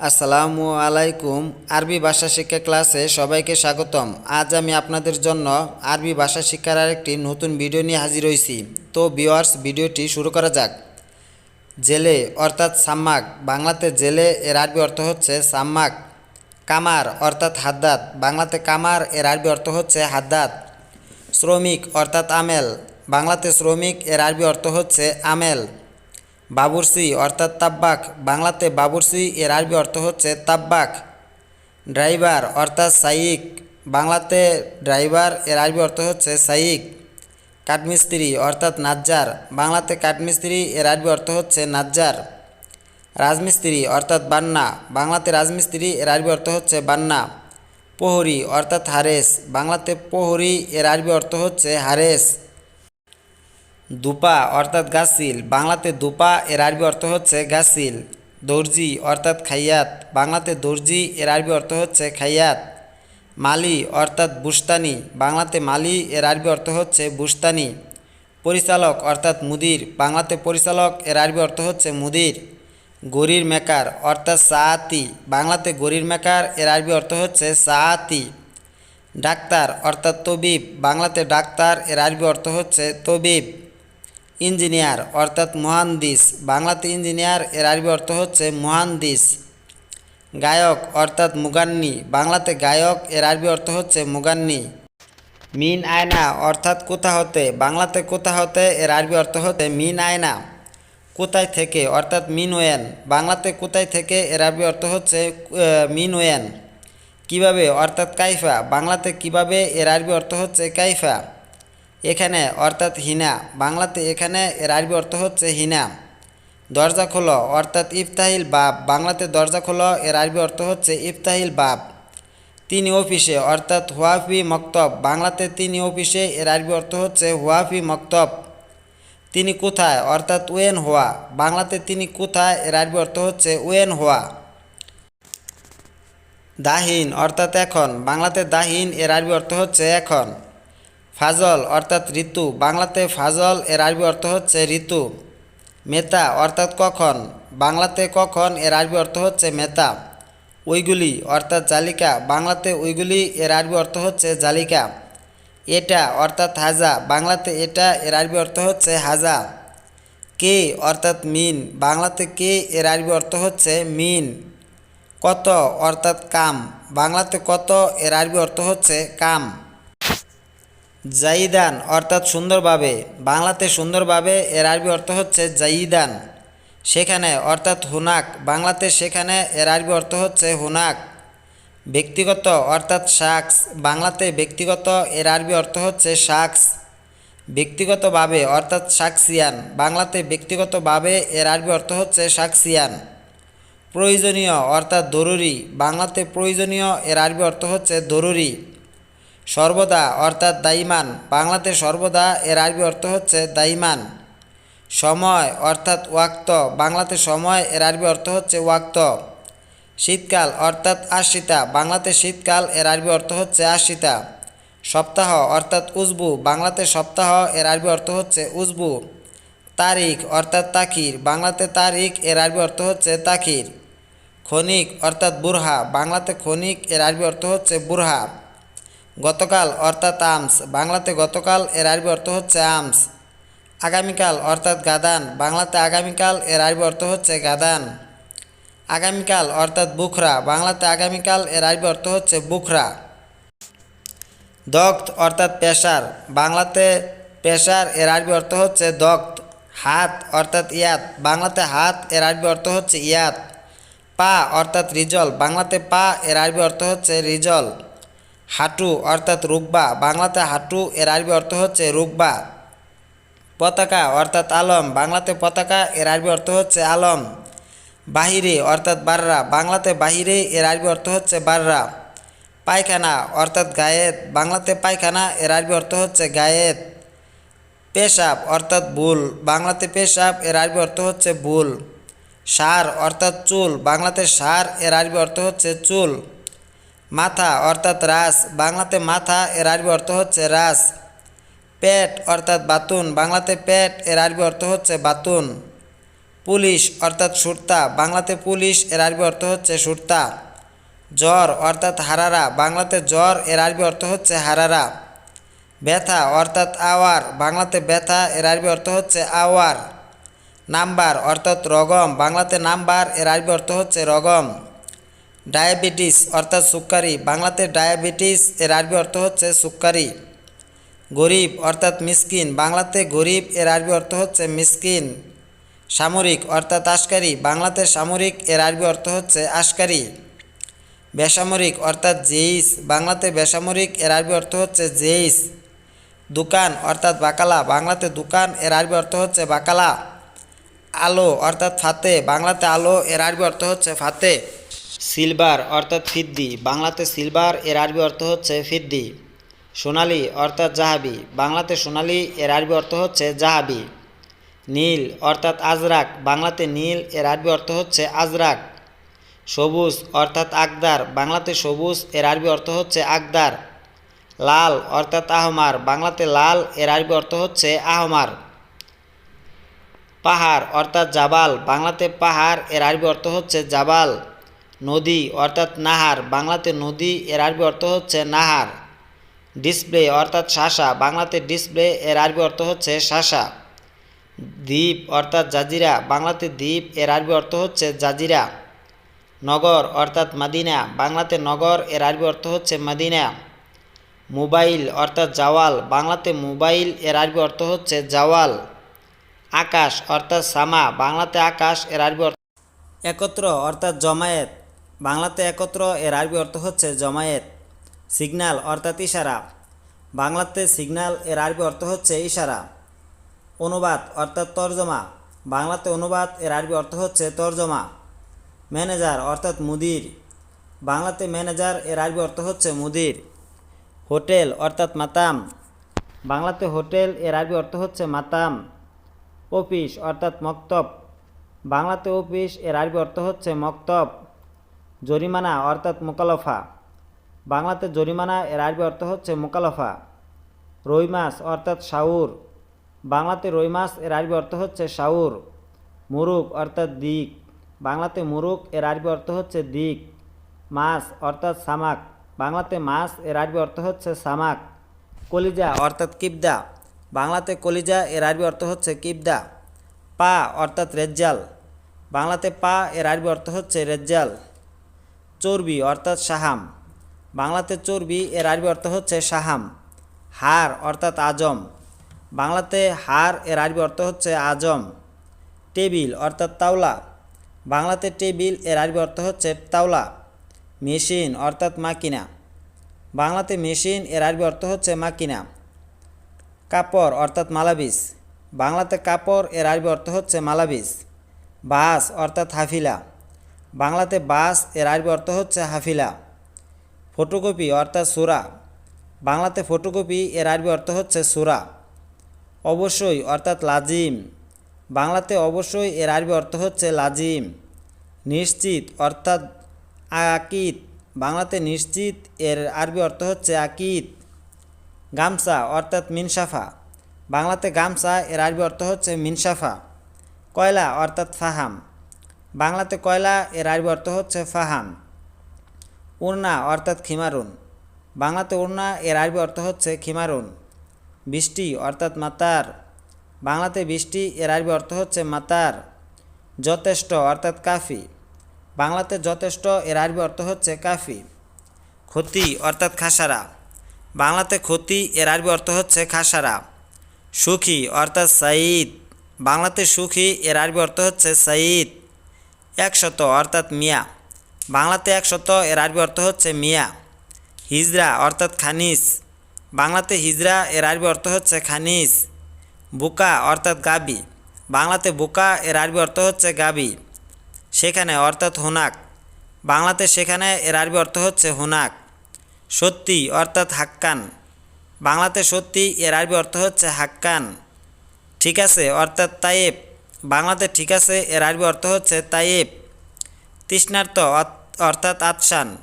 আসসালামু আলাইকুম। আরবি ভাষা শিক্ষা ক্লাসে সবাইকে স্বাগতম। আজ আমি আপনাদের জন্য আরবি ভাষা শিক্ষার আরেকটি নতুন ভিডিও নিয়ে হাজির হয়েছি তো ভিওয়ার্স ভিডিওটি শুরু করা যাক। জেলে, অর্থাৎ সাম্মাক। বাংলাতে জেলে, এর আরবি অর্থ হচ্ছে সাম্মাক। কামার, অর্থাৎ হাদ্দাত বাংলাতে কামার, এর আরবি অর্থ হচ্ছে হাদ্দাত শ্রমিক, অর্থাৎ আমেল। বাংলাতে শ্রমিক, এর আরবি অর্থ হচ্ছে আমেল। বাবুরসি অর্থাৎ তাব্বাক। বাংলাতে বাবুরসি এর আরবি অর্থ হচ্ছে তাব্বাক। ড্রাইভার, অর্থাৎ সাইক। বাংলাতে ড্রাইভার এর আরবি অর্থ হচ্ছে সাইক। কাঠমিস্ত্রি, অর্থাৎ নাজ্জার। বাংলাতে কাঠমিস্ত্রি এর আরবি অর্থ হচ্ছে নাজ্জার। রাজমিস্ত্রি, অর্থাৎ বান্না। বাংলাতে রাজমিস্ত্রি এর আরবি অর্থ হচ্ছে বান্না। প্রহরী, অর্থাৎ হারেস। বাংলাতে প্রহরী এর আরবি অর্থ হচ্ছে হারেস। দুপা অর্থাৎ গাছিল। বাংলাতে দুপা, এর আরবি অর্থ হচ্ছে গাছিল। দর্জি অর্থাৎ খাইয়াত। বাংলাতে দর্জি, এর আরবি অর্থ হচ্ছে খাইয়াত। মালি অর্থাৎ বুস্তানি। বাংলাতে মালি, এর আরবি অর্থ হচ্ছে বুস্তানি। পরিচালক অর্থাৎ মুদির। বাংলাতে পরিচালক, এর আরবি অর্থ হচ্ছে মুদির। গরির মেকার অর্থাৎ সাআতি। বাংলাতে গরির মেকার, এর আরবি অর্থ হচ্ছে সাআতি। ডাক্তার অর্থাৎ তবিব। বাংলাতে ডাক্তার, এর আরবি অর্থ হচ্ছে তবিব। ইঞ্জিনিয়ার, অর্থাৎ মহান্দিস। বাংলাতে ইঞ্জিনিয়ার এর আরবি অর্থ হচ্ছে মহান্দিস। গায়ক, অর্থাৎ মুগান্নি। বাংলাতে গায়ক এর আরবি অর্থ হচ্ছে মুগান্নি। মিন আয়না, অর্থাৎ কোথা হতে। বাংলাতে কোথা হতে এর আরবি অর্থ হতে মিন আয়না। কোথায় থেকে, অর্থাৎ মিন ওয়েন বাংলাতে কোথায় থেকে এর আরবি অর্থ হচ্ছে মিন ওয়েন কীভাবে, অর্থাৎ কাইফা। বাংলাতে কীভাবে এর আরবি অর্থ হচ্ছে কাইফা। এখানে, অর্থাৎ হিনা। বাংলাতে এখানে এর আরবি অর্থ হচ্ছে হিনা। দরজা খোলো, অর্থাৎ ইফতাহিল বাব। বাংলাতে দরজা খোলো, এর আরবি অর্থ হচ্ছে ইফতাহিল বাব। তিনি অফিসে, অর্থাৎ হুয়াফি মক্তব। বাংলাতে তিনি অফিসে, এর আরবি অর্থ হচ্ছে হুয়াফি মক্তব। তিনি কোথায়, অর্থাৎ ওয়েন হোয়া। বাংলাতে তিনি কোথায়, এর আরবি অর্থ হচ্ছে ওয়েন হোয়া। দাহিন, অর্থাৎ এখন। বাংলাতে দাহিন, এর আরবি অর্থ হচ্ছে এখন। ফাজল অর্থাৎ ঋতু। বাংলাতে ফাজল এর আরবি অর্থ হচ্ছে ঋতু। মেতা অর্থাৎ কখন? বাংলাতে কখন এর আরবি অর্থ হচ্ছে মেতা। ওইগুলি অর্থাৎ জালিকা। বাংলাতে ওইগুলি এর আরবি অর্থ হচ্ছে জালিকা। এটা অর্থাৎ হাজা। বাংলাতে এটা এর আরবি অর্থ হচ্ছে হাজা। কে অর্থাৎ মিন। বাংলাতে কে এর আরবি অর্থ হচ্ছে মিন। কত অর্থাৎ কাম। বাংলাতে কত এর আরবি অর্থ হচ্ছে কাম। জাইদান অর্থাৎ সুন্দরভাবে, বাংলাতে সুন্দরভাবে এর আরবি অর্থ হচ্ছে জাইদান। সেখানে অর্থাৎ হুনাক, বাংলাতে সেখানে এর আরবি অর্থ হচ্ছে হুনাক। ব্যক্তিগত অর্থাৎ শাকস বাংলাতে ব্যক্তিগত এর আরবি অর্থ হচ্ছে শাকস ব্যক্তিগতভাবে অর্থাৎ শাকসিয়ান বাংলাতে ব্যক্তিগতভাবে এর আরবি অর্থ হচ্ছে শাকসিয়ান প্রয়োজনীয় অর্থাৎ জরুরি বাংলাতে প্রয়োজনীয় এর আরবি অর্থ হচ্ছে জরুরি সর্বদা অর্থাৎ দাইমান বাংলাতে সর্বদা এর আরবি অর্থ হচ্ছে দাইমান সময় অর্থাৎ ওয়াক্ত। বাংলাতে সময় এর আরবি অর্থ হচ্ছে ওয়াক্ত। শীতকাল অর্থাৎ আশিতা বাংলাতে শীতকাল এর আরবি অর্থ হচ্ছে আশিতা সপ্তাহ অর্থাৎ উজবু। বাংলাতে সপ্তাহ এর আরবি অর্থ হচ্ছে উজবু। তারিখ অর্থাৎ তাকির বাংলাতে তারিখ এর আরবি অর্থ হচ্ছে তাকির ক্ষণিক অর্থাৎ বুরহা। বাংলাতে ক্ষণিক এর আরবি অর্থ হচ্ছে বুরহা। গতকাল অর্থাৎ আমস, বাংলাতে গতকাল এর আরবি অর্থ হচ্ছে আমস। আগামীকাল অর্থাৎ গাদান, বাংলাতে আগামীকাল এর আরবি অর্থ হচ্ছে গাদান। আগামীকাল অর্থাৎ বুখরা, বাংলাতে আগামীকাল এর আরবি অর্থ হচ্ছে বুখরা। দগ্ধ অর্থাৎ পেশার, বাংলাতে পেশার এর আরবি অর্থ হচ্ছে দগ্ধ হাত অর্থাৎ ইয়াত, বাংলাতে হাত এর আরবি অর্থ হচ্ছে ইয়াত। পা অর্থাৎ রিজল, বাংলাতে পা এর আরবি অর্থ হচ্ছে রিজল। হাঁটু অর্থাৎ রুকবা, বাংলাতে হাঁটু এর আরবি অর্থ হচ্ছে রুকবা। পতাকা অর্থাৎ আলম, বাংলাতে পতাকা এর আরবি অর্থ হচ্ছে আলম। বাহিরে অর্থাৎ বাররা, বাংলাতে বাহিরে এর আরবি অর্থ হচ্ছে বাররা। পায়খানা অর্থাৎ গায়েত, বাংলাতে পায়খানা এর আরবি অর্থ হচ্ছে গায়েত। পেশাব অর্থাৎ ভুল, বাংলাতে পেশাব এর আরবি অর্থ হচ্ছে ভুল। সার অর্থাৎ চুল, বাংলাতে সার এর আরবি অর্থ হচ্ছে চুল। মাথা অর্থাৎ রাস। বাংলাতে মাথা, এর আরবি অর্থ হচ্ছে রাস। পেট অর্থাৎ বাতুন। বাংলাতে পেট, এর আরবি অর্থ হচ্ছে বাতুন। পুলিশ অর্থাৎ সুরতা। বাংলাতে পুলিশ, এর আরবি অর্থ হচ্ছে সুরতা। জ্বর অর্থাৎ হারারা। বাংলাতে জ্বর, এর আরবি অর্থ হচ্ছে হারারা। ব্যথা অর্থাৎ আওয়ার। বাংলাতে ব্যথা, এর আরবি অর্থ হচ্ছে আওয়ার। নাম্বার অর্থাৎ রগম। বাংলাতে নাম্বার, এর আরবি অর্থ হচ্ছে রগম। ডায়াবেটিস অর্থাৎ সুক্কারি। বাংলাতে ডায়াবেটিস, এর আরবি অর্থ হচ্ছে সুক্কারি। গরিব অর্থাৎ মিসকিন। বাংলাতে গরিব, এর আরবি অর্থ হচ্ছে মিসকিন। সামরিক অর্থাৎ আশকারি। বাংলাতে সামরিক, এর আরবি অর্থ হচ্ছে আশকারি। বেসামরিক অর্থাৎ জেইস। বাংলাতে বেসামরিক, এর আরবি অর্থ হচ্ছে জেইস। দোকান অর্থাৎ বাকালা। বাংলাতে দোকান, এর আরবি অর্থ হচ্ছে বাকালা। আলো অর্থাৎ ফাতে। বাংলাতে আলো, এর আরবি অর্থ হচ্ছে ফাতে। সিলভার অর্থাৎ ফিদ্দি। বাংলাতে সিলভার, এর আরবি অর্থ হচ্ছে ফিদ্দি। সোনালি অর্থাৎ জাহাবি। বাংলাতে সোনালি, এর আরবি অর্থ হচ্ছে জাহাবি। নীল অর্থাৎ আজরাক। বাংলাতে নীল, এর আরবি অর্থ হচ্ছে আজরাক। সবুজ অর্থাৎ আকদার। বাংলাতে সবুজ, এর আরবি অর্থ হচ্ছে আকদার। লাল অর্থাৎ আহমার। বাংলাতে লাল, এর আরবি অর্থ হচ্ছে আহমার। পাহাড় অর্থাৎ জাবাল। বাংলাতে পাহাড়, এর আরবি অর্থ হচ্ছে জাবাল। নদী অর্থাৎ নাহার। বাংলাতে নদী, এর আরবি অর্থ হচ্ছে নাহার। ডিসপ্লে অর্থাৎ শাসা। বাংলাতে ডিসপ্লে, এর আরবি অর্থ হচ্ছে শাসা। দ্বীপ অর্থাৎ জাজিরা। বাংলাতে দ্বীপ, এর আরবি অর্থ হচ্ছে জাজিরা। নগর অর্থাৎ মাদিনা। বাংলাতে নগর, এর আরবি অর্থ হচ্ছে মাদিনা। মোবাইল অর্থাৎ জাওয়াল। বাংলাতে মোবাইল, এর আরবি অর্থ হচ্ছে জাওয়াল। আকাশ অর্থাৎ সামা। বাংলাতে আকাশ, এর আরবি অর্থ একত্র অর্থাৎ জমায়েত। বাংলাতে একত্র এর আরবি অর্থ হচ্ছে জমায়েত, সিগন্যাল অর্থাৎ ইশারা। বাংলাতে সিগন্যাল এর আরবি অর্থ হচ্ছে ইশারা। অনুবাদ অর্থাৎ তর্জমা। বাংলাতে অনুবাদ এর আরবি অর্থ হচ্ছে তর্জমা। ম্যানেজার অর্থাৎ মুদির। বাংলাতে ম্যানেজার এর আরবি অর্থ হচ্ছে মুদির। হোটেল অর্থাৎ মাতাম। বাংলাতে হোটেল এর আরবি অর্থ হচ্ছে মাতাম। অফিস অর্থাৎ মক্তব। বাংলাতে অফিস এর আরবি অর্থ হচ্ছে মক্তব। জরিমানা অর্থাৎ মোকালফা বাংলাতে জরিমানা এর আরবি অর্থ হচ্ছে মোকালফা রুই মাছ অর্থাৎ সাউর বাংলাতে রুই মাছ এর আরবি অর্থ হচ্ছে শাউর মুরুক অর্থাৎ দিক। বাংলাতে মুরুক এর আরবি অর্থ হচ্ছে দিক। মাছ অর্থাৎ সামাক। বাংলাতে মাছ এর আরবি অর্থ হচ্ছে সামাক। কলিজা অর্থাৎ কিবদা। বাংলাতে কলিজা এর আরবি অর্থ হচ্ছে কিবদা। পা অর্থাৎ রেজ্জাল। বাংলাতে পা এর আরবি অর্থ হচ্ছে রেজ্জাল। চর্বি অর্থাৎ সাহাম। বাংলাতে চর্বি, এর আরবি অর্থ হচ্ছে সাহাম। হার অর্থাৎ আজম। বাংলাতে হার, এর আরবি অর্থ হচ্ছে আজম। টেবিল অর্থাৎ তাওলা। বাংলাতে টেবিল, এর আরবি অর্থ হচ্ছে তাওলা। মেশিন অর্থাৎ মাকিনা। বাংলাতে মেশিন, এর আরবি অর্থ হচ্ছে মাকিনা। কাপড় অর্থাৎ মালাবিস। বাংলাতে কাপড়, এর আরবি অর্থ হচ্ছে মালাবিস। বাস অর্থাৎ হাফিলা। বাংলাতে বাসের আরবি অর্থ হচ্ছে হাফিলা। ফটোকপি অর্থাৎ সুরা। বাংলাতে ফটোকপি এর আরবি অর্থ হচ্ছে সুরা। অবশ্যই অর্থাৎ লাজিম। বাংলাতে অবশ্যই এর আরবি অর্থ হচ্ছে লাজিম। নিশ্চিত অর্থাৎ আকিত বাংলাতে নিশ্চিত এর আরবি অর্থ হচ্ছে আকিত গামছা অর্থাৎ মিনসাফা। বাংলাতে গামছা এর আরবি অর্থ হচ্ছে মিনসাফা। কয়লা অর্থাৎ ফাহাম। বাংলাতে কয়লা এর আরবি অর্থ হচ্ছে ফাহাম। উড়না অর্থাৎ খিমারুন। বাংলাতে উড়না এর আরবি অর্থ হচ্ছে খিমারুন। বৃষ্টি অর্থাৎ মাতার। বাংলাতে বৃষ্টি এর আরবি অর্থ হচ্ছে মাতার। যথেষ্ট অর্থাৎ কাফি। বাংলাতে যথেষ্ট এর আরবি অর্থ হচ্ছে কাফি। ক্ষতি অর্থাৎ খাসারা। বাংলাতে ক্ষতি এর আরবি অর্থ হচ্ছে খাসারা। সুখী অর্থাৎ সাঈদ। বাংলাতে সুখী এর আরবি অর্থ হচ্ছে সাঈদ। একশত, অর্থাৎ মিয়া। বাংলাতে একশত, এর আরবি অর্থ হচ্ছে মিয়া। হিজরা, অর্থাৎ খানিস বাংলাতে হিজরা, এর আরবি অর্থ হচ্ছে খানিস বুকা, অর্থাৎ গাবি। বাংলাতে বুকা, এর আরবি অর্থ হচ্ছে গাবি। সেখানে, অর্থাৎ হোনাক। বাংলাতে সেখানে, এর আরবি অর্থ হচ্ছে হোনাক। সত্যি, অর্থাৎ হাক্কান। বাংলাতে সত্যি, এর আরবি অর্থ হচ্ছে হাক্কান। ঠিক আছে, অর্থাৎ তায়েব। বাংলাতে ঠিক আছে, এর আরবি অর্থ হচ্ছে তায়েব তৃষ্ণার্ত অর্থ- অর্থাৎ আতসান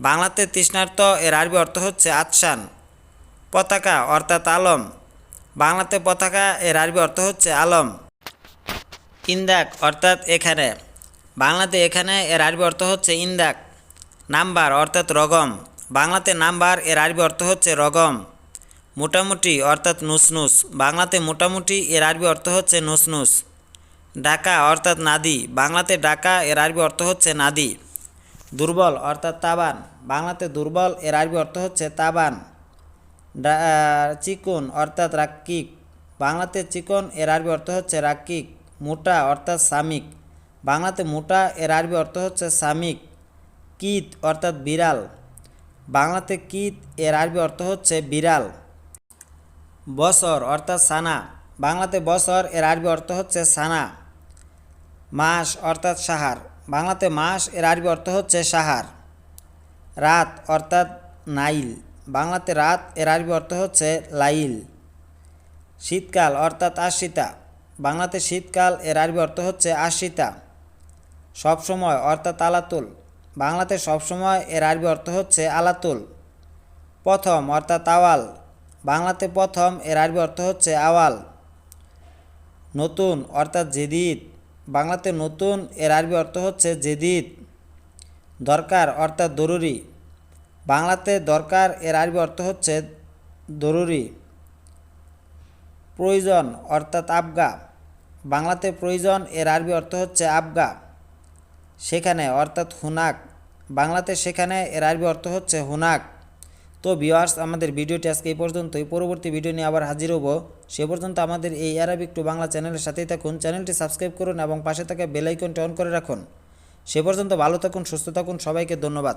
বাংলাতে তৃষ্ণার্ত, এর আরবি অর্থ হচ্ছে আতসান পতাকা অর্থাৎ আলম। বাংলাতে পতাকা, এর আরবি অর্থ হচ্ছে আলম। ইন্দাক অর্থাৎ এখানে। বাংলাতে এখানে, এর আরবি অর্থ হচ্ছে ইন্দাক। নাম্বার অর্থাৎ রগম। বাংলাতে নাম্বার, এর আরবি অর্থ হচ্ছে রগম। মোটামুটি অর্থাৎ নুসনুস। বাংলাতে মোটামুটি, এর আরবি অর্থ হচ্ছে নুসনুস। ডাকা অর্থাৎ নাদি। বাংলাতে ডাকা এর আরবি অর্থ হচ্ছে নাদি। দুর্বল অর্থাৎ তাবান। বাংলাতে দুর্বল, এর আরবি অর্থ হচ্ছে তাবান। চিকন অর্থাৎ রাক্কিক বাংলাতে চিকন, এর আরবি অর্থ হচ্ছে রাক্কিক মোটা অর্থাৎ সামিক। বাংলাতে মোটা, এর আরবি অর্থ হচ্ছে সামিক। কিত অর্থাৎ বিড়াল। বাংলাতে কিত, এর আরবি অর্থ হচ্ছে বিড়াল। বছর অর্থাৎ সানা। বাংলাতে বছর এর আরবি অর্থ হচ্ছে সানা। মাস অর্থাৎ সাহার। বাংলাতে মাস এর আরবি অর্থ হচ্ছে সাহার। রাত অর্থাৎ নাইল। বাংলাতে রাত এর আরবি অর্থ হচ্ছে লাইল। শীতকাল অর্থাৎ আশিতা। বাংলাতে শীতকাল এর আরবি অর্থ হচ্ছে আশিতা। সবসময় অর্থাৎ আলাতুল। বাংলাতে সবসময় এর আরবি অর্থ হচ্ছে আলাতুল। প্রথম অর্থাৎ আওয়াল। বাংলাতে প্রথম এর আরবি অর্থ হচ্ছে আওয়াল। নতুন অর্থাৎ জেদিদ। বাংলাতে নতুন এর আরবি অর্থ হচ্ছে জেদিদ, দরকার অর্থাৎ জরুরি। বাংলাতে দরকার এর আরবি অর্থ হচ্ছে জরুরি। প্রয়োজন অর্থাৎ আবগা। বাংলাতে প্রয়োজন এর আরবি অর্থ হচ্ছে আবগা। সেখানে অর্থাৎ হুনাক। বাংলাতে সেখানে এর আরবি অর্থ হচ্ছে হুনাক। তো ভিওয়ার্স আমাদের ভিডিওটি আজকে এই পর্যন্তই। পরবর্তী ভিডিও নিয়ে আবার হাজির হব। সে পর্যন্ত আমাদের এই অ্যারাবিক টু বাংলা চ্যানেলের সাথেই থাকুন। চ্যানেলটি সাবস্ক্রাইব করুন এবং পাশে থাকা বেলাইকনটি অন করে রাখুন। সে পর্যন্ত ভালো থাকুন, সুস্থ থাকুন। সবাইকে ধন্যবাদ।